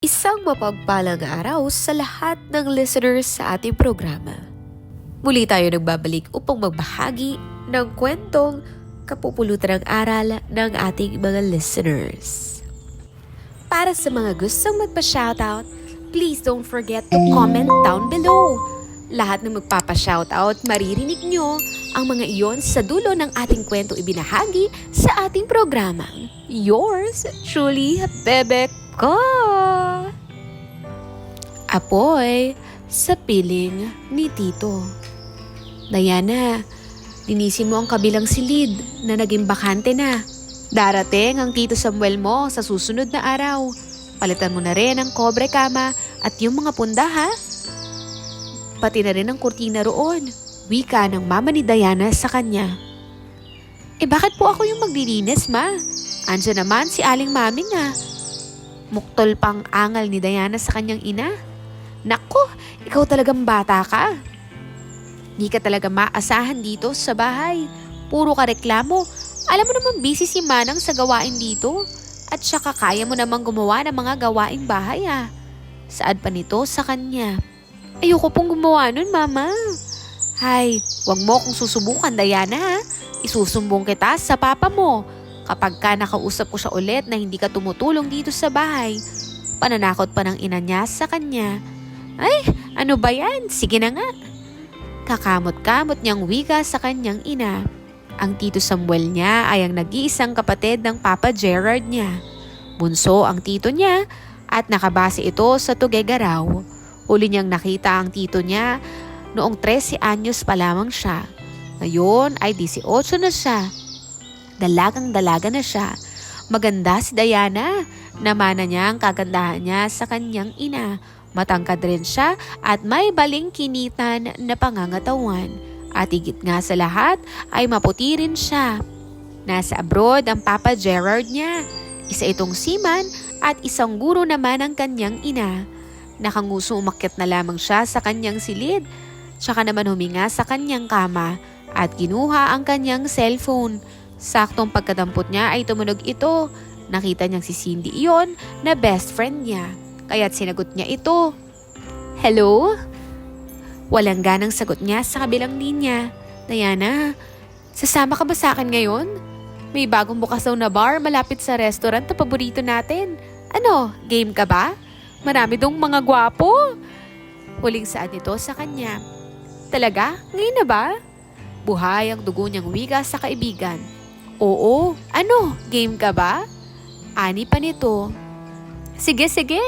Isang mapagpalang araw sa lahat ng listeners sa ating programa. Muli tayo nagbabalik upang magbahagi ng kwentong kapupulutan ng aral ng ating mga listeners. Para sa mga gustong magpa-shoutout, please don't forget to comment down below. Lahat ng magpapa-shoutout, maririnig nyo ang mga iyon sa dulo ng ating kwento ibinahagi sa ating programa. Yours, truly, Bebek ko! Apoy sa piling ni Tito. Diana, linisin mo ang kabilang silid na naging bakante na. Darating ang Tito Samuel mo sa susunod na araw. Palitan mo na rin ang kobre kama at yung mga punda ha. Pati na rin ang kurtina roon. Wika ng mama ni Diana sa kanya. Eh bakit po ako yung maglilinis ma? Andiyan naman si Aling Mami nga. Muktol pang angal ni Diana sa kanyang ina. Nako, ikaw talagang bata ka. Di ka talaga maasahan dito sa bahay. Puro ka reklamo. Alam mo naman busy si Manang sa gawain dito. At saka kaya mo namang gumawa ng mga gawaing bahay ah. Saad pa nito sa kanya. Ayoko pong gumawa nun, Mama. Hay, wag mo kong susubukan, Diana. Isusumbong kita sa papa mo. Kapag ka nakausap ko siya ulit na hindi ka tumutulong dito sa bahay, pananakot pa ng ina niya sa kanya. Ay, ano ba yan? Sige na nga. Kakamot-kamot niyang wika sa kanyang ina. Ang tito Samuel niya ay ang nag-iisang kapatid ng Papa Gerard niya. Bunso ang tito niya at nakabase ito sa Tugegaraw. Uli niyang nakita ang tito niya noong 13 anyos pa lamang siya. Ngayon ay 18 na siya. Dalagang dalaga na siya. Maganda si Diana. Namana niya ang kagandahan niya sa kanyang ina. Matangkad rin siya at may baling kinitan na pangangatawan. At higit nga sa lahat ay maputi rin siya. Nasa abroad ang Papa Gerard niya. Isa itong siman at isang guro naman ang kanyang ina. Nakanguso umakyat na lamang siya sa kanyang silid. Tsaka naman huminga sa kanyang kama at kinuha ang kanyang cellphone. Saktong pagkadampot niya ay tumunog ito. Nakita niyang si Cindy iyon na best friend niya. Kaya't sinagot niya ito. Hello? Walang ganang sagot niya sa kabilang linya. Diana, sasama ka ba sa akin ngayon? May bagong bukas daw na bar malapit sa restaurant na paborito natin. Ano, game ka ba? Marami dong mga gwapo. Huling saan nito sa kanya. Talaga? Ngayon na ba? Buhay ang dugo niyang wiga sa kaibigan. Oo, ano, game ka ba? Ani pa nito. Sige, sige.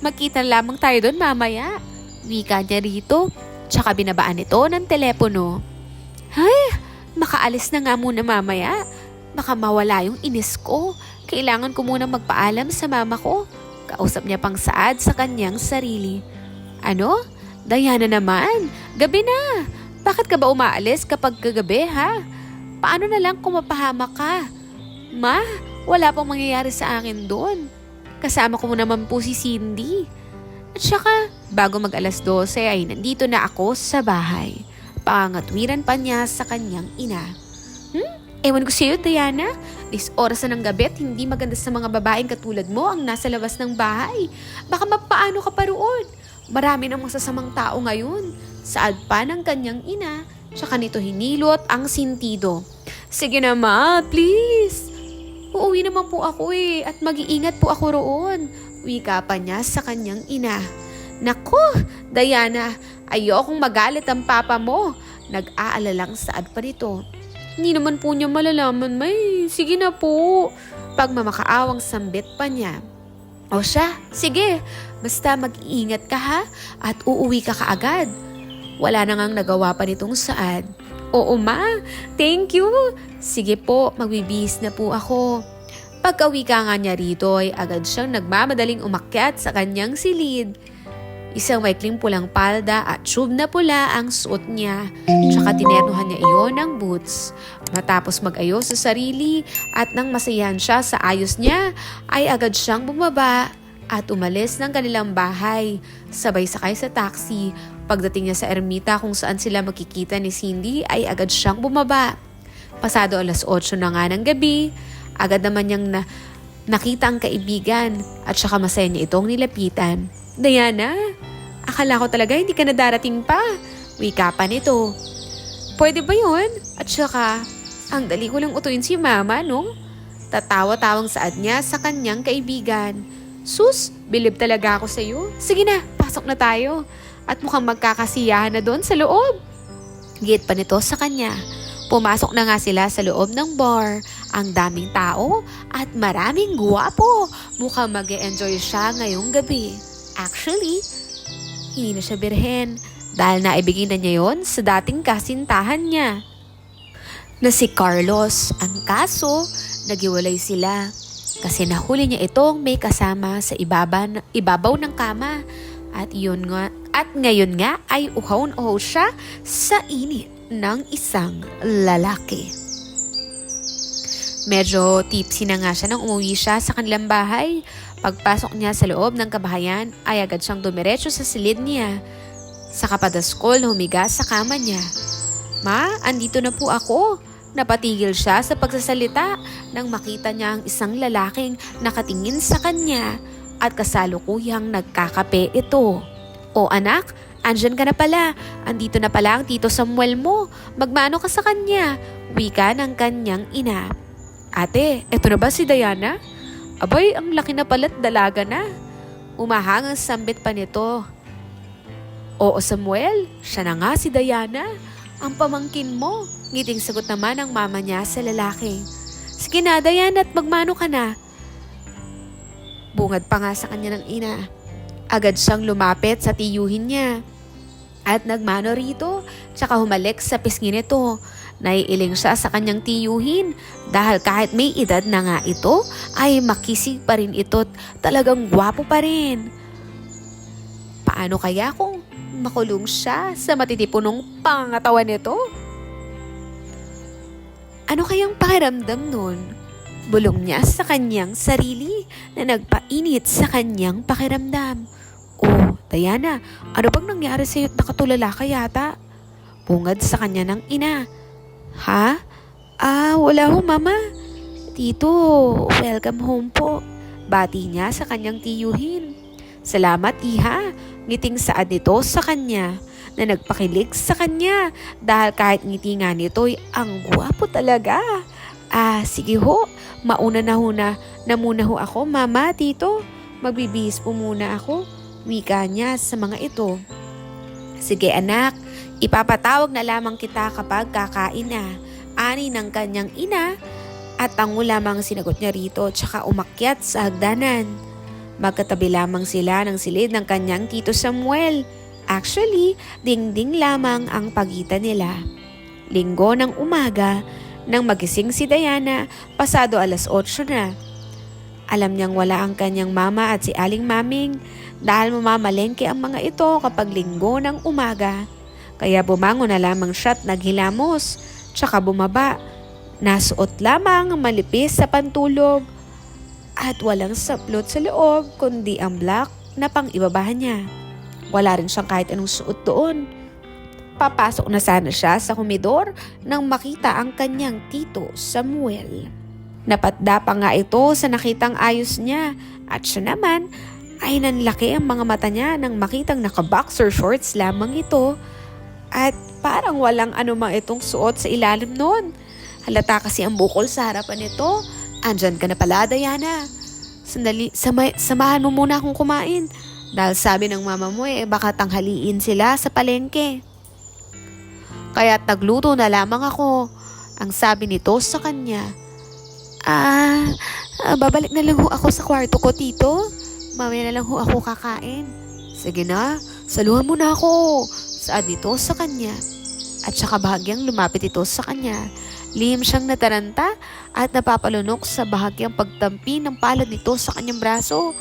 Magkita lamang tayo doon mamaya. Wika niya rito. Tsaka binabaan nito ng telepono. Ay, makaalis na nga muna mamaya. Baka mawala yung inis ko. Kailangan ko muna magpaalam sa mama ko. Kausap niya pang saad sa kanyang sarili. Ano? Diana naman, gabi na. Bakit ka ba umaalis kapag kagabi ha? Paano na lang kung mapahamak ka? Ma, wala pang mangyayari sa akin doon. Kasama ko mo naman po si Cindy. At saka, bago mag alas 12 ay nandito na ako sa bahay. Pangatwiran pa niya sa kanyang ina. Hmm? Ewan ko sa'yo, Diana. This oras na ng gabi at hindi maganda sa mga babaeng katulad mo ang nasa labas ng bahay. Baka mapaano ka pa roon. Marami ng masasamang tao ngayon. Saad pa ng kanyang ina, tsaka nito hinilot ang sintido. Sige na ma, please. Uuwi naman po ako eh, at mag-iingat po ako roon. Wika pa niya sa kanyang ina. Naku, Diana, ayokong magalit ang papa mo. Nag-aalalang saad pa nito. Hindi naman po niya malalaman, may. Sige na po. Pagmamakaawang sambit pa niya. O siya, sige. Basta mag-iingat ka ha at uuwi ka kaagad. Wala na ngang nagawa pa nitong saad. Oo ma, thank you. Sige po, magbibihis na po ako. Pagkawi ka nga niya rito ay agad siyang nagmamadaling umakyat sa kanyang silid. Isang maikling pulang palda at tube na pula ang suot niya. Tsaka tinernuhan niya iyon ng boots. Matapos mag-ayos sa sarili at nang masayahan siya sa ayos niya, ay agad siyang bumaba at umalis ng kanilang bahay. Sabay sakay sa taxi. Pagdating niya sa ermita kung saan sila makikita ni Cindy ay agad siyang bumaba. Pasado alas 8 na nga ng gabi, agad naman niyang na Nakita ang kaibigan at saka masaya niya itong nilapitan. Diana, akala ko talaga hindi ka na darating pa. Wika pa nito. Pwede ba yun? At saka, ang dali ko lang utuin si mama, no? Tatawa-tawang saad niya sa kanyang kaibigan. Sus, bilib talaga ako sa iyo. Sige na, pasok na tayo. At mukhang magkakasiyahan na doon sa loob. Git pa nito sa kanya. Pumasok na nga sila sa loob ng bar. Ang daming tao at maraming guwapo. Mukhang mag enjoy siya ngayong gabi. Actually, hindi na siya birhen dahil naibigay na niya yon sa dating kasintahan niya na si Carlos. Ang kaso, nagiwalay sila kasi nahuli niya itong may kasama sa ibaba, ibabaw ng kama. At yun nga, at ngayon nga ay uhaw na uhaw siya sa init ng isang lalaki. Medyo tipsy na nga siya nang umuwi siya sa kanilang bahay. Pagpasok niya sa loob ng kabahayan ay agad siyang dumiretso sa silid niya. Sa kapadaskol humiga sa kama niya. Ma, andito na po ako. Napatigil siya sa pagsasalita nang makita niya ang isang lalaking nakatingin sa kanya at kasalukuyang nagkakape ito. O anak, andyan ka na pala. Andito na pala ang tito Samuel mo. Magmano ka sa kanya. Wika ng kanyang ina. Ate, eto na ba si Diana? Abay, ang laki na pala't dalaga na. Umahang ang sambit pa nito. Oo Samuel, siya na nga si Diana. Ang pamangkin mo. Ngiting sagot naman ang mama niya sa lalaki. Sige na, Diana, at magmano ka na. Bungad pa nga sa kanya ng ina. Agad siyang lumapit sa tiyuhin niya. At nagmano rito, tsaka humalik sa pisngi nito. Naiiling siya sa kanyang tiyuhin dahil kahit may edad na nga ito, ay makisig pa rin ito at talagang gwapo pa rin. Paano kaya kung makulong siya sa matitipunong pangatawan nito? Ano kayang pakiramdam nun? Bulong niya sa kanyang sarili na nagpainit sa kanyang pakiramdam. Oh, Diana, ano bang nangyari sa iyo't nakatulala ka yata? Bungad sa kanya ng ina. Ha? Ah, wala ho mama. Tito, welcome home po. Bati niya sa kanyang tiyuhin. Salamat iha, ngiting saad nito sa kanya na nagpakilig sa kanya dahil kahit ngiti nga nito'y ang gwapo talaga. Ah, sige ho, mauna na ho na, na ho ako, mama, tito. Magbibihis po muna ako. Wika niya sa mga ito. Sige anak, ipapatawag na lamang kita kapag kakain na. Ani ng kanyang ina at tango lamang sinagot niya rito tsaka umakyat sa hagdanan. Magkatabi lamang sila ng silid ng kanyang tito Samuel. Actually, dingding lamang ang pagitan nila. Linggo ng umaga, nang magising si Diana, pasado alas 8 na. Alam niyang wala ang kanyang mama at si Aling Maming dahil mamamalengke ang mga ito kapag linggo ng umaga. Kaya bumangon na lamang siya at naghilamos, tsaka bumaba. Nasuot lamang ang malipis sa pantulog at walang saplot sa loob kundi ang black na pang ibabahan niya. Wala rin siyang kahit anong suot doon. Papasok na sana siya sa komedor nang makita ang kanyang tito Samuel. Napatda pa nga ito sa nakitang ayos niya at siya naman ay nanlaki ang mga mata niya nang makitang naka-boxer shorts lamang ito at parang walang anumang itong suot sa ilalim noon. Halata kasi ang bukol sa harapan nito. Andyan ka na pala, Diana. Sandali, sama, samahan mo muna akong kumain. Dahil sabi ng mama mo eh, baka tanghaliin sila sa palengke. Kaya't nagluto na lamang ako. Ang sabi nito sa kanya, Ah, ah, babalik na lang ho ako sa kwarto ko, tito. Mamaya na lang ho ako kakain. Sige na, saluhan mo na ako. Saad nito sa kanya. At saka bahagyang lumapit ito sa kanya. Lihim siyang nataranta at napapalunok sa bahagyang pagtampi ng palad nito sa kanyang braso.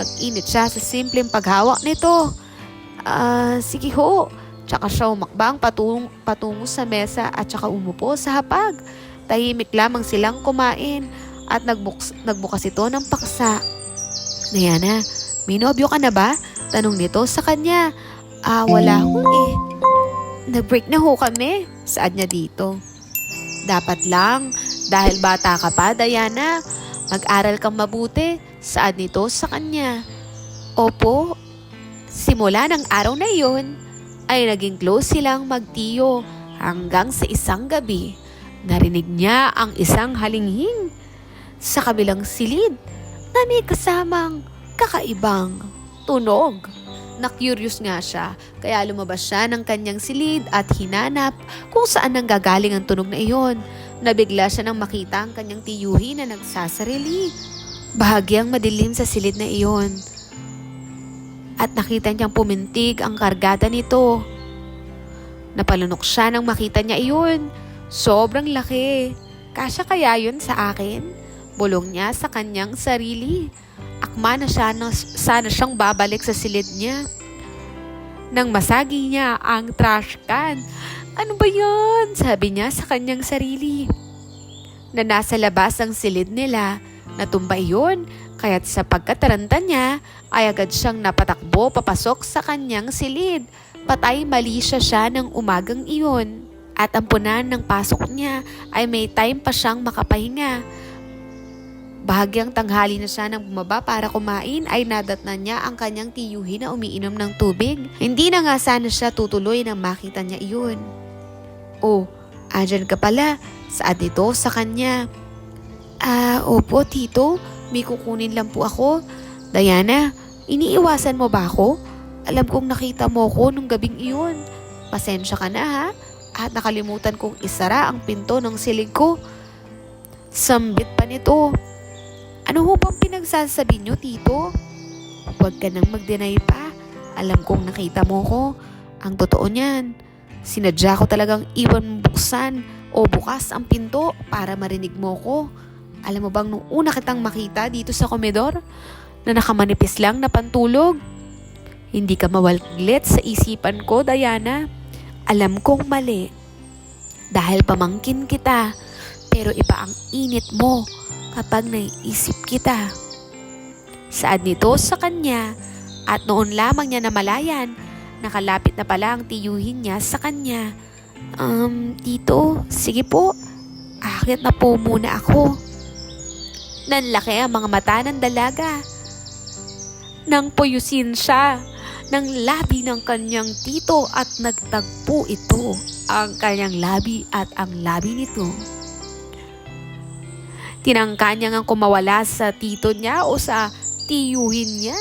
Nag-init siya sa simpleng paghawak nito. Ah, sige ho. Tsaka siya umakbang patung, patungo sa mesa at saka umupo sa hapag. Tahimik lamang silang kumain at nagbuks, nagbukas ito ng paksa. Diana, may nobyo ka na ba? Tanong nito sa kanya. Ah, wala ho eh. Nag-break na ho kami. Saad niya dito. Dapat lang, dahil bata ka pa, Diana. Mag-aral kang mabuti. Saan nito sa kanya? Opo. Simula ng araw na iyon, ay naging close silang magtiyo hanggang sa isang gabi. Narinig niya ang isang halinghing sa kabilang silid na may kasamang kakaibang tunog. Na-curious nga siya, kaya lumabas siya ng kanyang silid at hinanap kung saan nanggagaling ang tunog na iyon. Nabigla siya nang makita ang kanyang tiyuhin na nagsasarili. Bahagyang madilim sa silid na iyon. At nakita niyang pumintig ang kargada nito. Napalunok siya nang makita niya iyon. Sobrang laki. Kasya kaya yun sa akin? Bulong niya sa kanyang sarili. Akma na siya na sana siyang babalik sa silid niya. Nang masagi niya ang trash can. Ano ba yan? Sabi niya sa kanyang sarili. Na nasa labas ang silid nila, natumba iyon, kaya't sa pagkataranta niya, ay agad siyang napatakbo papasok sa kanyang silid. Patay mali siya siya ng umagang iyon. At ang punan ng pasok niya ay may time pa siyang makapahinga. Bahagyang tanghali na siya nang bumaba para kumain ay nadatnan niya ang kanyang tiyuhin na umiinom ng tubig. Hindi na nga sana siya tutuloy nang makita niya iyon. Oh, andyan ka pala. Saan ito sa kanya? Ah, opo tito. May kukunin lang po ako. Diana, iniiwasan mo ba ako? Alam kong nakita mo ko nung gabing iyon. Pasensya ka na ha. At nakalimutan kong isara ang pinto ng silig ko. Sambit pa nito. Ano ho bang pinagsasabi niyo, tito? Huwag ka nang mag-deny pa. Alam kong nakita mo ko. Ang totoo niyan. Sinadya ko talagang iwan buksan o bukas ang pinto para marinig mo ko. Alam mo bang nung una kitang makita dito sa komedor na nakamanipis lang na pantulog? Hindi ka mawalglit sa isipan ko, Diana. Alam kong mali. Dahil pamangkin kita, pero iba ang init mo kapag naiisip kita. Saad nito sa kanya at noon lamang niya namalayan, nakalapit na pala ang tiyuhin niya sa kanya. Um, tito, sige po, akit na po muna ako. Nanlaki ang mga mata ng dalaga. Nang puyusin siya ng labi ng kanyang tito at nagtagpo ito ang kanyang labi at ang labi nito. Tinangka niya ngang kumawala sa tito niya o sa tiyuhin niya.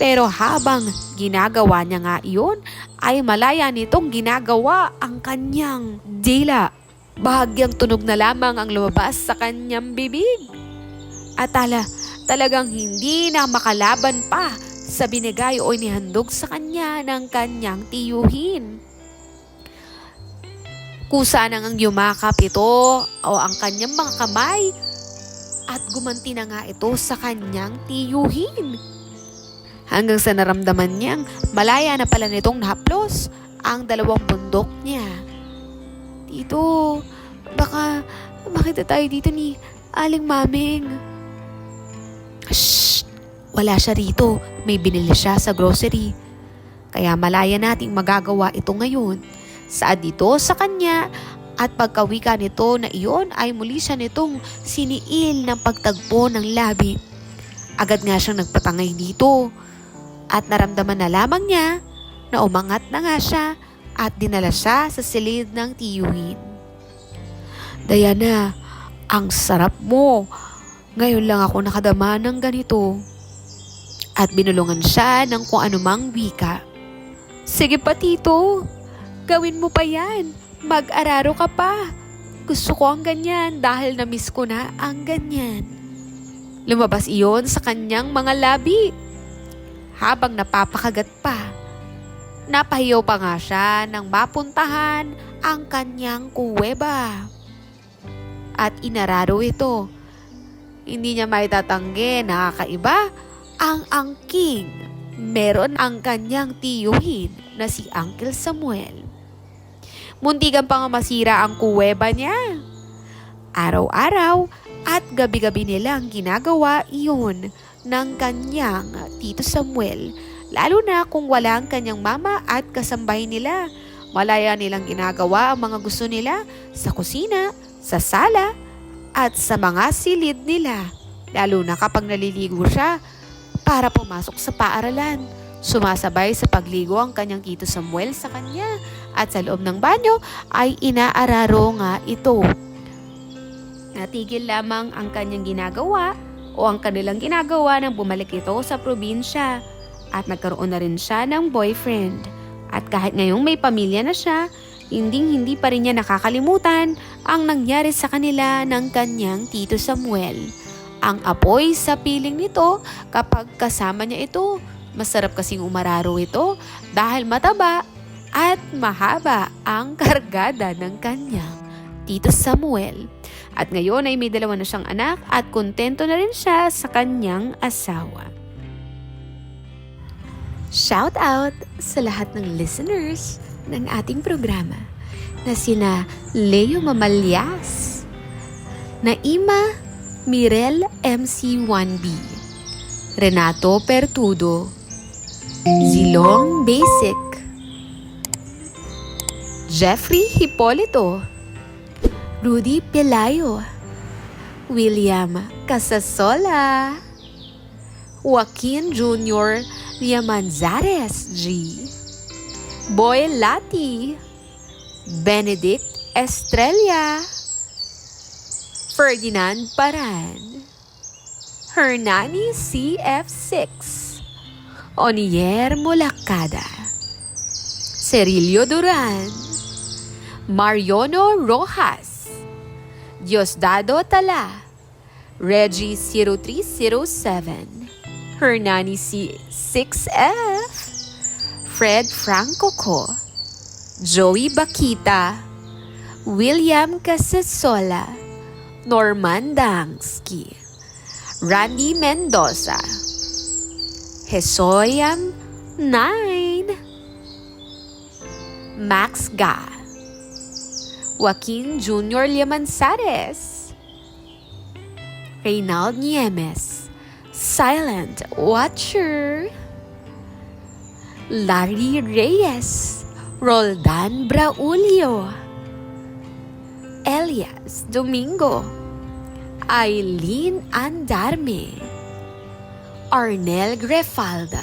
Pero habang ginagawa niya nga iyon, ay malaya nitong ginagawa ang kanyang dila. Bahagyang tunog na lamang ang lumabas sa kanyang bibig. At tala, talagang hindi na makalaban pa sa binigay o inihandog sa kanya ng kanyang tiyuhin. Kusa nang ang yumakap ito o ang kanyang mga kamay at gumanti na nga ito sa kanyang tiyuhin. Hanggang sa naramdaman niyang malaya na pala nitong nahaplos ang dalawang bundok niya. Tito, baka makita tayo dito ni Aling Maming. Shh! Wala siya rito. May binili siya sa grocery. Kaya malaya nating magagawa ito ngayon. Saad dito sa kanya at pagkawika nito na iyon ay muli siya nitong siniil ng pagtagpo ng labi. Agad nga siyang nagpatangay dito at naramdaman na lamang niya na umangat na nga siya at dinala siya sa silid ng tiyuhin. Diana, ang sarap mo. Ngayon lang ako nakadama ng ganito. At binulungan siya ng kung anumang wika. Sige pa tito, gawin mo pa yan. Mag-araro ka pa. Gusto ko ang ganyan dahil na-miss ko na ang ganyan. Lumabas iyon sa kanyang mga labi. Habang napapakagat pa. Napahiyaw pa nga siya nang mapuntahan ang kanyang kuweba. At inararo ito. Hindi niya maitatanggi, nakakaiba, ang angking. Meron ang kanyang tiyuhin na si Uncle Samuel. Muntikan pa nga masira ang kuweba niya. Araw-araw at gabi-gabi nilang ginagawa iyon ng kanyang Tito Samuel. Lalo na kung wala ang kanyang mama at kasambay nila. Malaya nilang ginagawa ang mga gusto nila sa kusina, sa sala, at sa mga silid nila. lalo na kapag naliligo siya para pumasok sa paaralan. Sumasabay sa pagligo ang kanyang Tito Samuel sa kanya at sa loob ng banyo ay inaararo nga ito. Natigil lamang ang kanyang ginagawa o ang kanilang ginagawa nang bumalik ito sa probinsya at nagkaroon na rin siya ng boyfriend. At kahit ngayong may pamilya na siya, hindi hindi pa rin niya nakakalimutan ang nangyari sa kanila ng kanyang Tito Samuel. Ang apoy sa piling nito kapag kasama niya ito. Masarap kasing umararo ito dahil mataba at mahaba ang kargada ng kanyang Tito Samuel. At ngayon ay may dalawa na siyang anak at kontento na rin siya sa kanyang asawa. Shout out sa lahat ng listeners ng ating programa na sina Leo Mamalyas, Naima Mirel MC1B, Renato Pertudo, Zilong Basic, Jeffrey Hipolito, Rudy Pelayo, William Casasola, Joaquin Jr. Liamanzares G, Boy Lati, Benedict Estrella, Ferdinand Paran, Hernani CF6, Onier Molacada, Cerilio Duran, Mariono Rojas, Diosdado Tala, Reggie 0307, Hernani C6F, Fred Franco Co, Joey Bakita, William Casasola, Norman Dangsky, Randy Mendoza, Hesoyam 9, Max Ga, Joaquin Jr. Liamanzares, Reynald Niemes, Silent Watcher, Larry Reyes, Roldan Braulio, Elias Domingo, Eileen Andarme, Arnel Grefalda,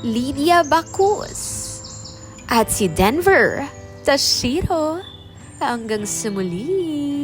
Lydia Bacus, at si Denver Tashiro. Hanggang sa muli.